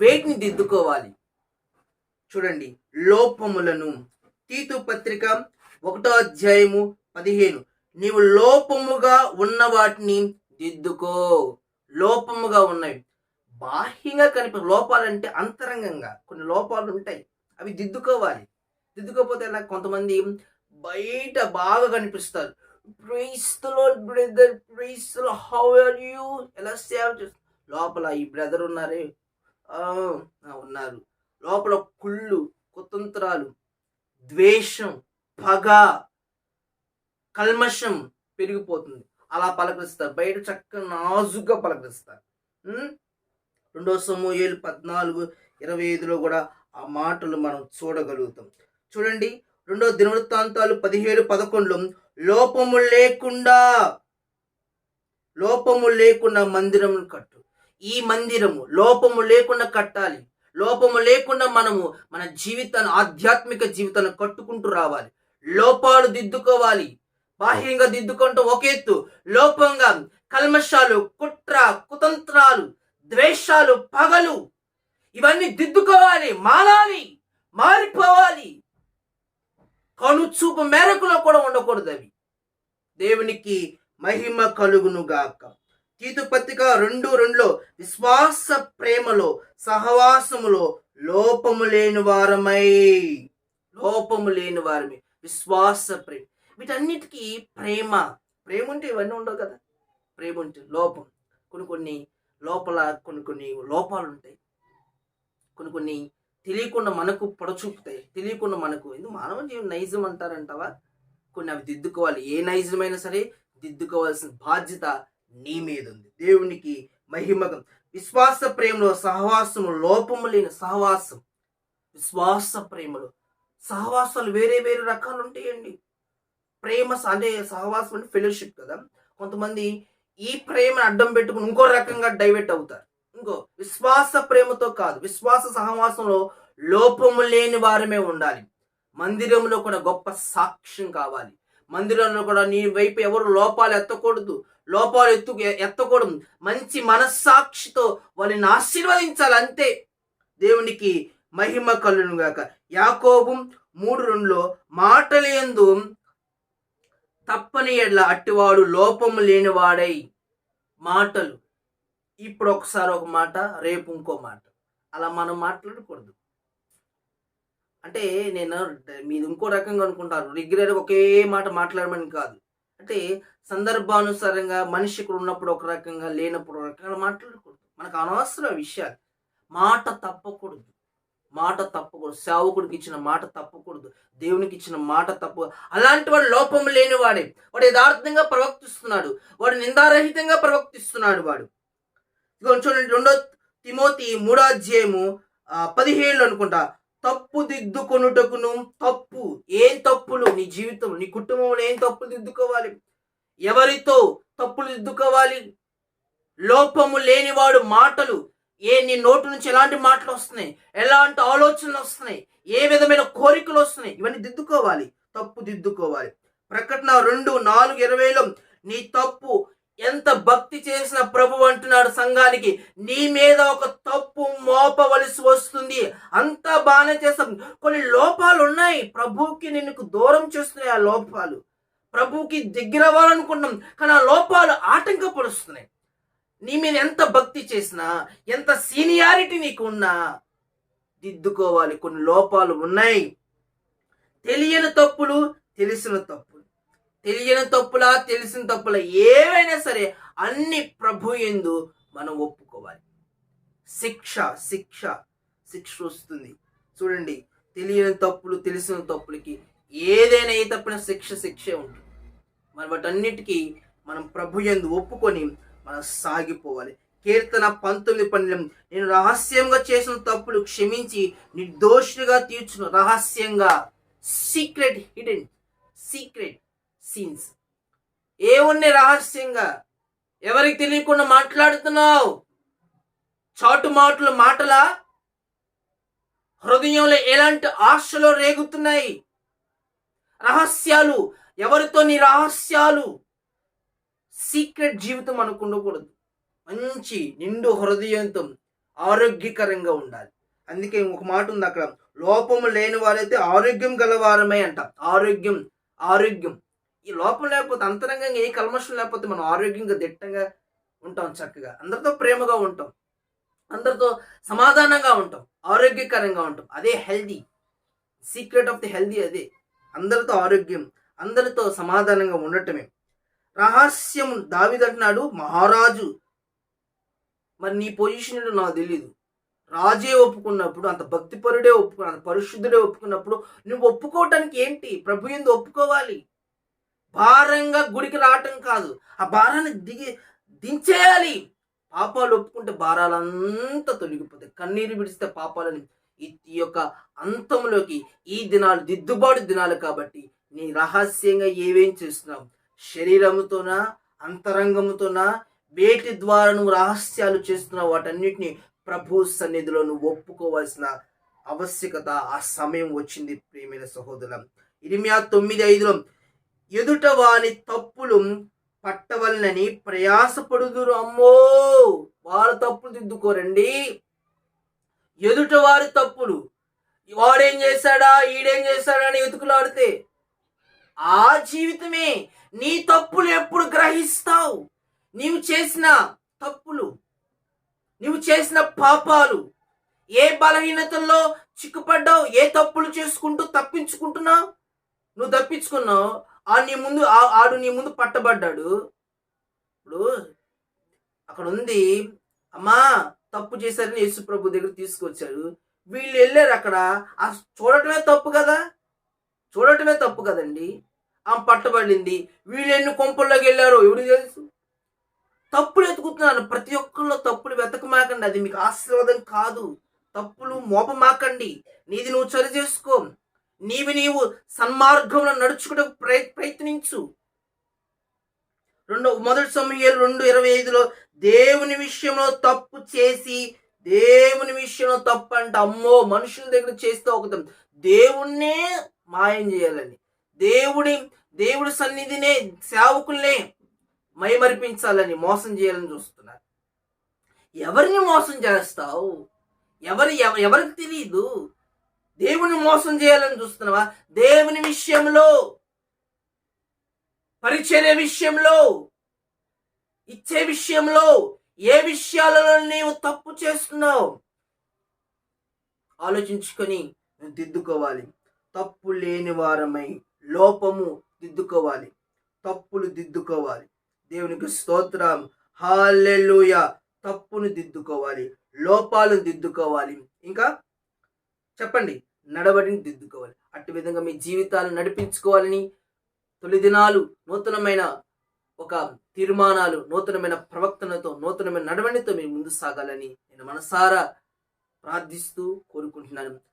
వేటిని దిద్దుకోవాలి? చూడండి లోపములను. తీతు పత్రిక ఒకటో అధ్యాయము పదిహేను. నీవు లోపముగా ఉన్న వాటిని దిద్దుకో. లోపముగా ఉన్నవి. బాహ్యంగా కనిపి లోపాలంటే అంతరంగంగా. కొన్ని లోపాలు ఉంటాయి. అవి దిద్దుకోవాలి. దిద్దుకోకపోతే ఎలా కొంతమంది బయట బాగా కనిపిస్తారు. ప్రైస్లో బ్రదర్ ప్రైస్లో హౌ ఆర్ యూ ఎలా సేవ్ చేస్తారు లోపల ఈ బ్రదర్ ఉన్నారే. ఉన్నారు. లోపల కుళ్ళు కుతంత్రాలు ద్వేషం పగ కల్మషం పెరిగిపోతుంది. అలా పలకరిస్తారు. బయట చక్కగా నాజుగ్గా పలకరిస్తారు. రెండో సమూహేలు పద్నాలుగు ఇరవై ఐదులో కూడా ఆ మాటలు మనం చూడగలుగుతాం. చూడండి రెండో దినవృత్తాంతాలు పదిహేడు పదకొండులో లోపము లేకుండా లోపము లేకుండా మందిరం కట్టు. ఈ మందిరము లోపము లేకుండా కట్టాలి. లోపము లేకుండా మనము మన జీవితాన్ని ఆధ్యాత్మిక జీవితాన్ని కట్టుకుంటూ రావాలి. లోపాలు దిద్దుకోవాలి. బాహ్యంగా దిద్దుకుంటూ ఒక ఎత్తు. లోపంగా కల్మషాలు కుట్ర కుతంత్రాలు ద్వేషాలు పగలు ఇవన్నీ దిద్దుకోవాలి మానాలి మారిపోవాలి. కనుచూపు మేరకులో కూడా ఉండకూడదు అవి. దేవునికి మహిమ కలుగును గాక. తీతు పత్రిక రెండు రెండులో విశ్వాస ప్రేమలో సహవాసములో లోపము లేని వారమై. లోపము లేని వారమే. విశ్వాస ప్రేమ. వీటన్నిటికీ ప్రేమ. ప్రేమ ఉంటే ఇవన్నీ ఉండవు కదా. ప్రేమ ఉంటే లోపం. కొన్ని కొన్ని లోపల కొన్ని కొన్ని లోపాలు ఉంటాయి కొన్ని కొన్ని తెలియకుండా మనకు పొడచూపుతాయి. తెలియకుండా మనకు ఎందుకు మానవ జీవన నైజం అంటారంటావా? కొన్ని అవి దిద్దుకోవాలి. ఏ నైజమైనా సరే దిద్దుకోవాల్సిన బాధ్యత నీ మీద ఉంది దేవునికి మహిమగం. విశ్వాస ప్రేమలో సహవాసము లోపము లేని సహవాసం. విశ్వాస ప్రేమలో. సహవాసాలు వేరే వేరే రకాలు ఉంటాయండి ప్రేమ అంటే సహవాసం అంటే ఫెలోషిప్ కదా. కొంతమంది ఈ ప్రేమ అడ్డం పెట్టుకుని ఇంకో రకంగా డైవర్ట్ అవుతారు. ఇంకో విశ్వాస ప్రేమతో కాదు. విశ్వాస సహవాసంలో లోపము లేని వారమే ఉండాలి. మందిరంలో కూడా గొప్ప సాక్ష్యం కావాలి. మందిరంలో కూడా నీ వైపు ఎవరు లోపాలు ఎత్తకూడదు. లోపాలు ఎత్తు ఎత్తకూడదు. మంచి మనస్సాక్షితో వాళ్ళని ఆశీర్వదించాలి అంతే దేవునికి మహిమ కలును గాక. యాకోబు మూడు రెండులో మాటలేందు తప్పని ఎడ్ల అట్టివాడు లోపము లేనివాడై మాటలు. ఇప్పుడు ఒకసారి ఒక మాట రేపు ఇంకో మాట. అలా మనం మాట్లాడకూడదు. అంటే నేను మీరు ఇంకో రకంగా అనుకుంటారు. రెగ్యులర్గా ఒకే మాట మాట్లాడమని కాదు. అంటే సందర్భానుసారంగా మనిషి ఇక్కడ ఉన్నప్పుడు ఒక రకంగా లేనప్పుడు ఒక రకంగా మాట్లాడకూడదు. మనకు అనవసర విషయాలు. మాట తప్పకూడదు. మాట తప్పకూడదు. సేవకుడికి ఇచ్చిన మాట తప్పకూడదు. దేవునికి ఇచ్చిన మాట తప్పు. అలాంటి వాడు లోపం లేని వాడే వాడు యథార్థంగా ప్రవర్తిస్తున్నాడు. వాడు నిందారహితంగా ప్రవర్తిస్తున్నాడు వాడు. ఇదిగో చూడండి రెండో తిమోతి మూడో అధ్యాయము పదిహేళ్ళు అనుకుంటా. తప్పు దిద్దుకొనుటకును తప్పు. ఏం తప్పులు? నీ జీవితం నీ కుటుంబంలో ఏం తప్పులు దిద్దుకోవాలి? ఎవరితో తప్పులు దిద్దుకోవాలి? లోపము లేనివాడు మాటలు ఏ నీ నోటు నుంచి ఎలాంటి మాటలు వస్తున్నాయి? ఎలాంటి ఆలోచనలు వస్తున్నాయి? ఏ విధమైన కోరికలు వస్తున్నాయి? ఇవన్నీ దిద్దుకోవాలి తప్పు దిద్దుకోవాలి. ప్రకటన రెండు నాలుగు ఇరవైలో నీ తప్పు ఎంత భక్తి చేసిన ప్రభు అంటున్నాడు సంఘానికి? నీ మీద ఒక తప్పు మోపవలసి వస్తుంది. అంతా బాగానే చేస్తాం. కొన్ని లోపాలు ఉన్నాయి. ప్రభుకి నిన్ను దూరం చేస్తున్నాయి ఆ లోపాలు. ప్రభుకి దగ్గర అవ్వాలనుకుంటున్నాం కానీ ఆ లోపాలు ఆటంకపరుస్తున్నాయి. నీ మీద ఎంత భక్తి చేసినా ఎంత సీనియారిటీ నీకు ఉన్నా దిద్దుకోవాలి. కొన్ని లోపాలు ఉన్నాయి. తెలియని తప్పులు తెలిసిన తప్పు. తెలియని తప్పులా తెలిసిన తప్పులా ఏవైనా సరే అన్ని ప్రభు ఎందు మనం ఒప్పుకోవాలి. శిక్ష శిక్ష శిక్ష వస్తుంది. చూడండి తెలియని తప్పులు తెలిసిన తప్పులకి ఏదైనా ఏ తప్పిన శిక్ష శిక్షే ఉంటుంది. మరి వాటన్నిటికీ మనం ప్రభు ఎందు ఒప్పుకొని మనం సాగిపోవాలి. కీర్తన పంతొమ్మిది పన్నెండు నేను రహస్యంగా చేసిన తప్పులు క్షమించి నిర్దోషులుగా తీర్చును. రహస్యంగా సీక్రెట్ హిడెన్ సీక్రెట్. సీన్స్ ఏ రహస్యంగా? ఎవరికి తెలియకుండా మాట్లాడుతున్నావు? చాటు మాటలు మాటలా? హృదయంలో ఎలాంటి ఆశలు రేగుతున్నాయి? రహస్యాలు ఎవరితో నీ రహస్యాలు? సీక్రెట్ జీవితం అనుకుండకూడదు మంచి నిండు హృదయంతో ఆరోగ్యకరంగా ఉండాలి. అందుకే ఒక మాట ఉంది అక్కడ. లోపము లేని వారైతే ఆరోగ్యం గలవారమే అంట. ఆరోగ్యం ఆరోగ్యం. ఈ లోపం లేకపోతే అంతరంగంగా ఏ కల్మషం లేకపోతే మనం ఆరోగ్యంగా దిట్టంగా ఉంటాం చక్కగా. అందరితో ప్రేమగా ఉంటాం. అందరితో సమాధానంగా ఉంటాం. ఆరోగ్యకరంగా ఉంటాం. అదే healthy secret of the healthy అదే. అందరితో ఆరోగ్యం అందరితో సమాధానంగా ఉండటమే. రహస్యం దావిదంటున్నాడు మహారాజు. మరి నీ పొజిషన్ నాకు తెలియదు రాజే ఒప్పుకున్నప్పుడు అంత భక్తిపరుడే ఒప్పుకున్న అంత పరిశుద్ధుడే ఒప్పుకున్నప్పుడు నువ్వు ఒప్పుకోవటానికి ఏంటి? ప్రభు ఎందు ఒప్పుకోవాలి. భారంగా గుడికి రావటం కాదు. ఆ భారాన్ని దిగి దించేయాలి. పాపాలు ఒప్పుకుంటే భారాలంతా తొలగిపోతాయి. కన్నీరు విడిస్తే పాపాలని ఈ యొక్క అంతంలోకి ఈ దినాలు దిద్దుబాటు దినాలు కాబట్టి నీ రహస్యంగా ఏవేం చేస్తున్నావు? శరీరముతోనా అంతరంగముతోనా వేటి ద్వారా నువ్వు రహస్యాలు చేస్తున్నావు? వాటన్నిటిని ప్రభు సన్నిధిలో నువ్వు ఒప్పుకోవాల్సిన ఆవశ్యకత ఆ సమయం వచ్చింది ప్రియమైన సహోదరం ఇరిమియా తొమ్మిది ఐదులో ఎదుట వాని తప్పులు పట్టవలనని ప్రయాసపడుదురు. అమ్మో! వారు తప్పులు దిద్దుకోరండి. ఎదుట వారి తప్పులు. వాడేం చేశాడా? ఈడేం చేశాడా? అని ఎతుకులాడితే ఆ జీవితమే నీ తప్పులు ఎప్పుడు గ్రహిస్తావు? నీవు చేసిన తప్పులు నువ్వు చేసిన పాపాలు ఏ బలహీనతల్లో చిక్కుపడ్డావు? ఏ తప్పులు చేసుకుంటూ తప్పించుకుంటున్నావు? నువ్వు తప్పించుకున్నావు? ఆ నీ ముందు ఆ- ఆడు నీ ముందు పట్టబడ్డాడు. ఇప్పుడు అక్కడ ఉంది అమ్మా తప్పు చేశారని యేసు ప్రభు దగ్గర తీసుకొచ్చారు వీళ్ళు వెళ్ళారు అక్కడ. ఆ చూడటమే తప్పు కదా? చూడటమే తప్పు కదండి. ఆమె పట్టబడింది. వీళ్ళు ఎన్ని కొంపల్లోకి వెళ్ళారో ఎవరికి తెలుసు? తప్పులు వెతుకుతున్నాను ప్రతి ఒక్కరిలో తప్పులు వెతకమాకండి. అది మీకు ఆశీర్వాదం కాదు. తప్పులు మోపమాకండి. నీది నువ్వు చరి చేసుకో. నీవి నీవు సన్మార్గంలో నడుచుకుంటూ ప్రయ ప్రయత్నించు. రెండో మొదటి సమయాలు రెండు ఇరవై ఐదులో దేవుని విషయంలో తప్పు చేసి దేవుని విషయంలో తప్పు అంటే అమ్మో మనుషుల దగ్గర చేస్తే ఒకటం దేవుణ్ణే మాయం చేయాలని దేవుడి దేవుడి సన్నిధినే సేవకుల్నే మైమరిపించాలని మోసం చేయాలని చూస్తున్నారు. ఎవరిని మోసం చేస్తావు? ఎవరి ఎవ- ఎవరికి తెలియదు దేవుని మోసం చేయాలని చూస్తున్నావా? దేవుని విషయంలో పరిచర్య విషయంలో ఇచ్చే విషయంలో ఏ విషయాలలో నీవు తప్పు చేస్తున్నావు? ఆలోచించుకొని నువ్వు దిద్దుకోవాలి. తప్పు లేని వారమై లోపము దిద్దుకోవాలి. తప్పులు దిద్దుకోవాలి. దేవునికి స్తోత్రం. హాలెలుయ. తప్పును దిద్దుకోవాలి. లోపాలను దిద్దుకోవాలి. ఇంకా చెప్పండి. నడవడిని దిద్దుకోవాలి. అట్టి విధంగా మీ జీవితాలను నడిపించుకోవాలని తొలి దినాలు నూతనమైన ఒక తీర్మానాలు నూతనమైన ప్రవక్తనతో నూతనమైన నడవడితో మీరు ముందు సాగాలని నేను మనసారా ప్రార్థిస్తూ కోరుకుంటున్నాను.